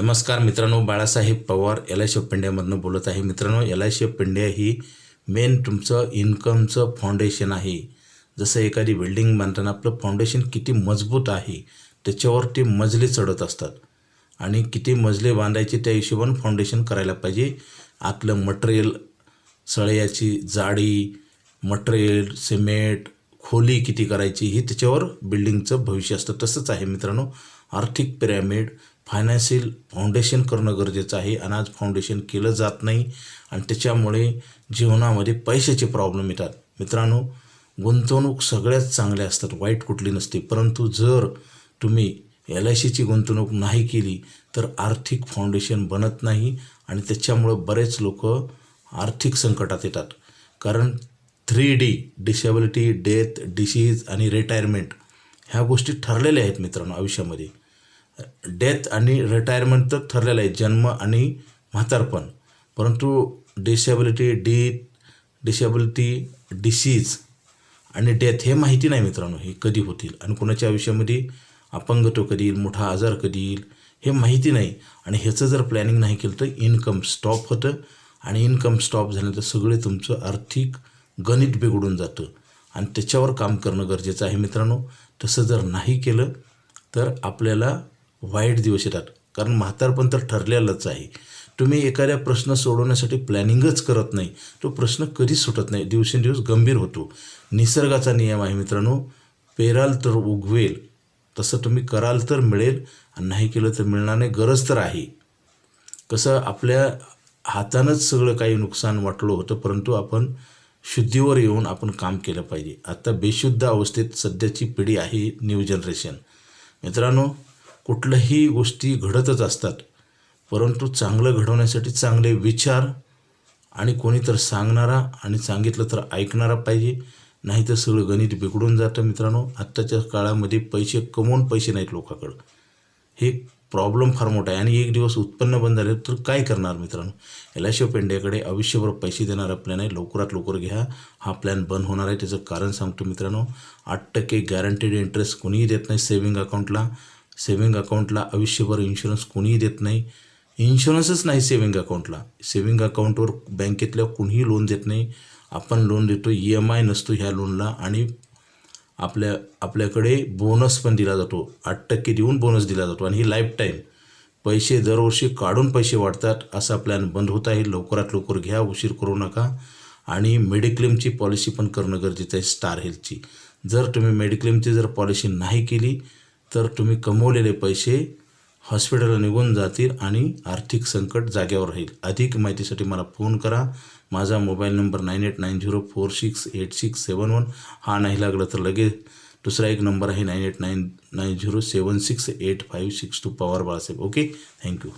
नमस्कार मित्रांनो Balasaheb Pawar L I C of इंडियामधनं बोलत आहे. मित्रांनो L I C of India he main तुमचं इन्कमचं फाउंडेशन आहे. जसं एखादी बिल्डिंग बांधताना आपलं फाउंडेशन किती मजबूत आहे त्याच्यावर ते मजले चढत असतात. आणि किती मजले बांधायचे त्या हिशोबानं फाउंडेशन करायला पाहिजे. आतलं मटेरियल सळयाची जाडी मटेरियल सिमेंट खोली किती करायची ही त्याच्यावर बिल्डिंगचं भविष्य असतं. तसंच आहे मित्रांनो आर्थिक पिरॅमिड फायनान्शियल फाउंडेशन करणं गरजेचं आहे. आणि आज फाउंडेशन केलं जात नाही आणि त्याच्यामुळे जीवनामध्ये पैशाचे प्रॉब्लेम येतात. मित्रांनो गुंतवणूक सगळ्यात चांगल्या असतात. वाईट कुठली नसते. परंतु जर तुम्ही एल आय सीची गुंतवणूक नाही केली तर आर्थिक फाउंडेशन बनत नाही आणि त्याच्यामुळं बरेच लोक आर्थिक संकटात येतात. कारण three D disability death disease आणि रिटायरमेंट ह्या गोष्टी ठरलेल्या आहेत मित्रांनो आयुष्यामध्ये. डेथ आणि रिटायरमेंट तर ठरलेलं आहे जन्म आणि म्हातारपण. परंतु डिसेबिलिटी डी डिसेबिलिटी डिसीज आणि डेथ हे माहिती नाही मित्रांनो हे कधी होतील आणि कोणाच्या आयुष्यामध्ये अपंगत्व कधी येईल मोठा आजार कधी येईल हे माहिती नाही. आणि ह्याचं जर प्लॅनिंग नाही केलं तर इन्कम स्टॉप होतं आणि इन्कम स्टॉप झाल्यानंतर सगळे तुमचं आर्थिक गणित बिघडून जातं. आणि त्याच्यावर काम करणं गरजेचं आहे मित्रांनो. तसं जर नाही केलं तर आपल्याला वाईट दिवस येतात. कारण म्हातारपण तर ठरलेलंच आहे. तुम्ही एखाद्या प्रश्न सोडवण्यासाठी प्लॅनिंगच करत नाही. तो प्रश्न कधीच सुटत नाही. दिवसेंदिवस गंभीर होतो. निसर्गाचा नियम आहे मित्रांनो पेराल तर उगवेल. तसं तुम्ही कराल तर मिळेल आणि नाही केलं तर मिळणार नाही. गरज तर आहे. कसं आपल्या हातानंच सगळं काही नुकसान वाटलं होतं परंतु आपण शुद्धीवर येऊन आपण काम केलं पाहिजे. आता बेशुद्ध अवस्थेत सध्याची पिढी आहे न्यू जनरेशन मित्रांनो कुठल्याही गोष्टी घडतच असतात. परंतु चांगलं घडवण्यासाठी चांगले विचार आणि कोणी तर सांगणारा आणि सांगितलं तर ऐकणारा पाहिजे. नाही तर सगळं गणित बिघडून जातं मित्रांनो. आत्ताच्या काळामध्ये पैसे कमवून पैसे नाहीत लोकांकडं. हे प्रॉब्लेम फार मोठा आहे. आणि एक दिवस उत्पन्न बंद झाले तर काय करणार मित्रांनो? एल आय सी ऑफ इंडियाकडे आयुष्यभर पैसे देणारा प्लॅन आहे. लवकरात लवकर घ्या. हा प्लॅन बंद होणार आहे. त्याचं कारण सांगतो मित्रांनो. आठ टक्के गॅरंटीड इंटरेस्ट कोणीही देत नाही सेविंग अकाउंटला सेव्हिंग अकाउंटला आयुष्यभर इन्शुरन्स कोणीही देत नाही. इन्शुरन्सच नाही सेव्हिंग अकाउंटला. सेव्हिंग अकाउंटवर बँकेतल्या कोणीही लोन देत नाही. आपण लोन देतो ई एम आय नसतो ह्या लोनला आणि आपल्या आपल्याकडे बोनस पण दिला जातो. आठ टक्के देऊन बोनस दिला जातो आणि ही लाईफ टाईम पैसे दरवर्षी काढून पैसे वाढतात असा प्लॅन बंद होत आहे. लवकरात लवकर घ्या उशीर करू नका. आणि मेडिक्लेमची पॉलिसी पण करणं गरजेचं आहे स्टार हेल्थची जर तुम्ही मेडिक्लेमची जर पॉलिसी नाही केली तर तुम्ही कमवलेले पैसे हॉस्पिटलला निघून जातील आणि आर्थिक संकट जाग्यावर राहील. अधिक माहितीसाठी मला फोन करा. माझा mobile number nine eight nine zero four six eight six seven one हा नाही लागला तर लगेच दुसरा एक नंबर आहे nine eight nine nine zero seven six eight five six two Pawar Balasaheb. Okay thank you